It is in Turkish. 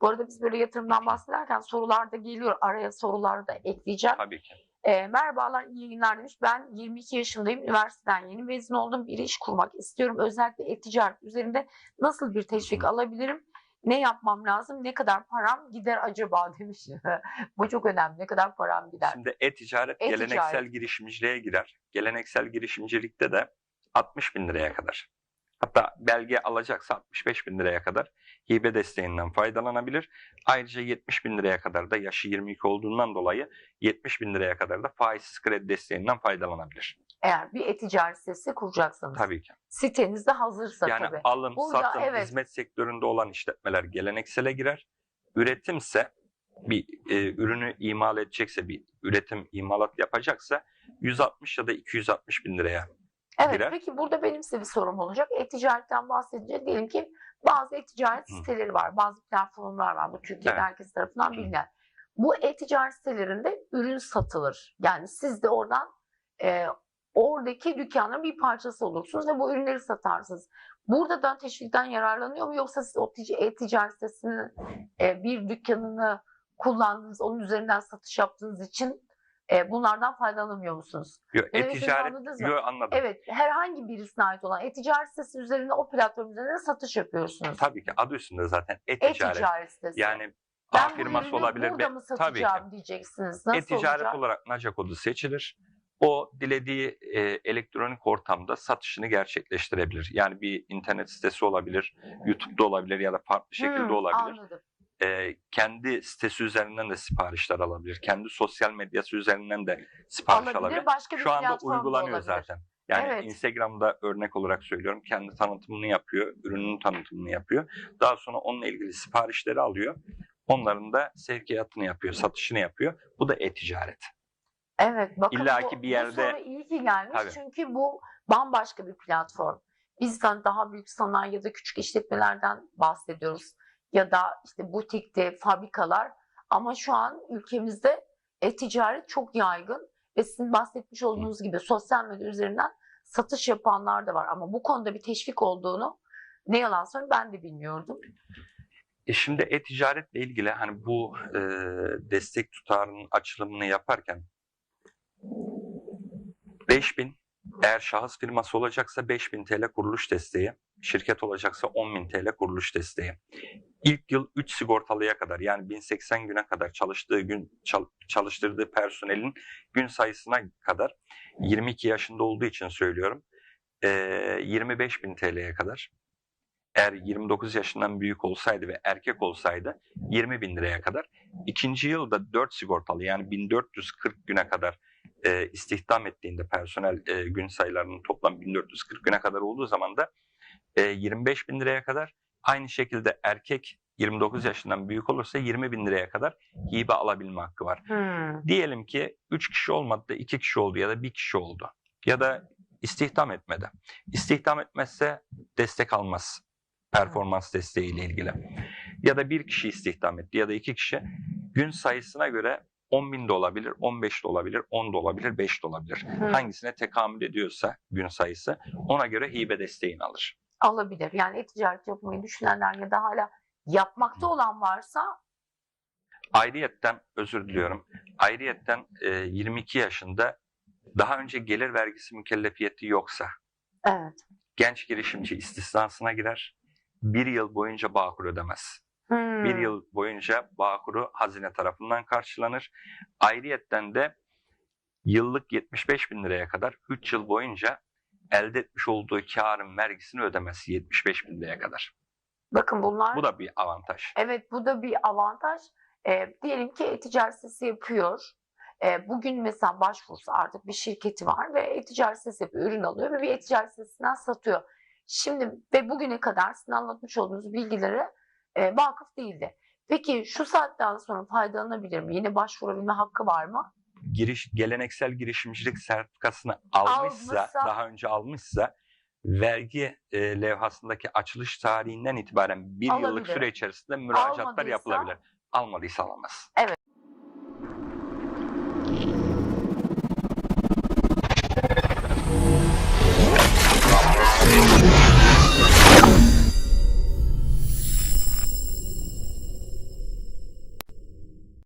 Bu arada biz böyle yatırımdan bahsederken sorular da geliyor. Araya sorular da ekleyeceğim. Tabii ki. E, merhabalar, iyi yayınlar demiş. Ben 22 yaşındayım. Üniversiteden yeni mezun oldum. Bir iş kurmak istiyorum. Özellikle e-ticaret üzerinde nasıl bir teşvik Hı. alabilirim? Ne yapmam lazım? Ne kadar param gider acaba demiş. Bu çok önemli. Ne kadar param gider? Şimdi e-ticaret E-ticaret. geleneksel girişimciliğe girer. Geleneksel girişimcilikte de 60 bin liraya kadar. Hatta belge alacaksa 65 bin liraya kadar hibe desteğinden faydalanabilir. Ayrıca 70 bin liraya kadar da yaşı 22 olduğundan dolayı 70 bin liraya kadar da faizsiz kredi desteğinden faydalanabilir. Eğer bir e-ticaret sitesi kuracaksanız. Tabii ki. Sitenizde hazırsa Yani tabii. alım, Burada satım, evet. hizmet sektöründe olan işletmeler geleneksele girer. Üretimse bir e, ürünü imal edecekse, bir üretim imalat yapacaksa 160 ya da 260 bin liraya. Evet girer. peki burada benim size bir sorum olacak. E-ticaretten bahsedince diyelim ki bazı e-ticaret siteleri var. Bazı platformlar var. Bu Türkiye'de Evet. herkes tarafından bilinen. Bu e-ticaret sitelerinde ürün satılır. Yani siz de oradan e, oradaki dükkanın bir parçası olursunuz ve bu ürünleri satarsınız. Burada da teşvikten yararlanıyor mu yoksa siz o tic- e-ticaret sitesinin e, bir dükkanını kullandığınız, onun üzerinden satış yaptığınız için e, bunlardan faydalanamıyor musunuz? Yo, Ne demek istediğimi e-ticaret, anladım. Evet, herhangi birisine ait olan e-ticaret sitesi üzerinde o platform üzerinde satış yapıyorsunuz. Tabii ki adı üstünde zaten e-ticaret. E-ticaret sitesi. Yani ben A firması olabilir. burada mı Tabii satacağım ki. diyeceksiniz. Nasıl E-ticaret olacak? olarak NACA kodu seçilir. O dilediği e, elektronik ortamda satışını gerçekleştirebilir. Yani bir internet sitesi olabilir, YouTube'da olabilir ya da farklı şekilde Hmm, olabilir. Anladım. E, kendi sitesi üzerinden de siparişler alabilir. Kendi sosyal medyası üzerinden de sipariş Alabilir, alabilir. başka bir Şu anda uygulanıyor olabilir. zaten. Yani Evet. Instagram'da örnek olarak söylüyorum. Kendi tanıtımını yapıyor, ürünün tanıtımını yapıyor. Daha sonra onunla ilgili siparişleri alıyor. Onların da sevkiyatını yapıyor, satışını yapıyor. Bu da e-ticaret. Evet, bakın İlla bu, ki bir bu yerde- soru iyi ki gelmiş. Tabii. Çünkü bu bambaşka bir platform. Bizden daha büyük sanayi ya da küçük işletmelerden bahsediyoruz. Ya da işte butikte, fabrikalar. Ama şu an ülkemizde e-ticaret çok yaygın. Ve sizin bahsetmiş olduğunuz gibi sosyal medya üzerinden satış yapanlar da var. Ama bu konuda bir teşvik olduğunu ne yalan söyleyeyim ben de bilmiyordum. E şimdi e-ticaretle ilgili hani bu e, destek tutarının açılımını yaparken 5000 eğer şahıs firması olacaksa 5000 TL kuruluş desteği, şirket olacaksa 10.000 TL kuruluş desteği. İlk yıl 3 sigortalıya kadar yani 1080 güne kadar çalıştığı gün çal- çalıştırdığı personelin gün sayısına kadar 22 yaşında olduğu için söylüyorum. E, 25.000 TL'ye kadar eğer 29 yaşından büyük olsaydı ve erkek olsaydı 20 bin liraya kadar. İkinci yılda 4 sigortalı yani 1440 güne kadar e, istihdam ettiğinde personel e, gün sayılarının toplam 1440 güne kadar olduğu zaman da e, 25 bin liraya kadar. Aynı şekilde erkek 29 yaşından büyük olursa 20 bin liraya kadar hibe alabilme hakkı var. Hmm. Diyelim ki 3 kişi olmadı da 2 kişi oldu ya da 1 kişi oldu. Ya da istihdam etmedi. İstihdam etmezse destek almaz. Performans desteği ile ilgili. Ya da bir kişi istihdam etti ya da iki kişi gün sayısına göre 10 bin de olabilir, 15 de olabilir, 10 da olabilir, 5 de olabilir. Hmm. Hangisine tekamül ediyorsa gün sayısı ona göre hibe desteğini alır. Alabilir. Yani e-ticaret yapmayı düşünenler ya da hala yapmakta olan varsa Ayrıyetten özür diliyorum. Ayrıyetten e, 22 yaşında daha önce gelir vergisi mükellefiyeti yoksa evet. genç girişimci istisnasına girer. Bir yıl boyunca bağkur ödemez. Hmm. Bir yıl boyunca bağkuru hazine tarafından karşılanır. Ayrıyetten de yıllık 75 bin liraya kadar 3 yıl boyunca elde etmiş olduğu karın vergisini ödemez 75 bin liraya kadar. Bakın bunlar Bu da bir avantaj. evet bu da bir avantaj. Ee, diyelim ki e-ticaret sitesi yapıyor. Ee, bugün mesela başvursa artık bir şirketi var ve e-ticaret sitesi yapıyor, ürün alıyor ve bir e-ticaret sitesinden satıyor. Şimdi ve bugüne kadar sizin anlatmış olduğunuz bilgilere e, vakıf değildi. Peki şu saatten sonra faydalanabilir mi? Yine başvurabilme hakkı var mı? Giriş geleneksel girişimcilik sertifikasını almışsa, Almışsa- daha önce almışsa vergi e, levhasındaki açılış tarihinden itibaren bir Alabilir. yıllık süre içerisinde müracaatlar Almadıysa- yapılabilir. Almadıysa alamaz. Evet.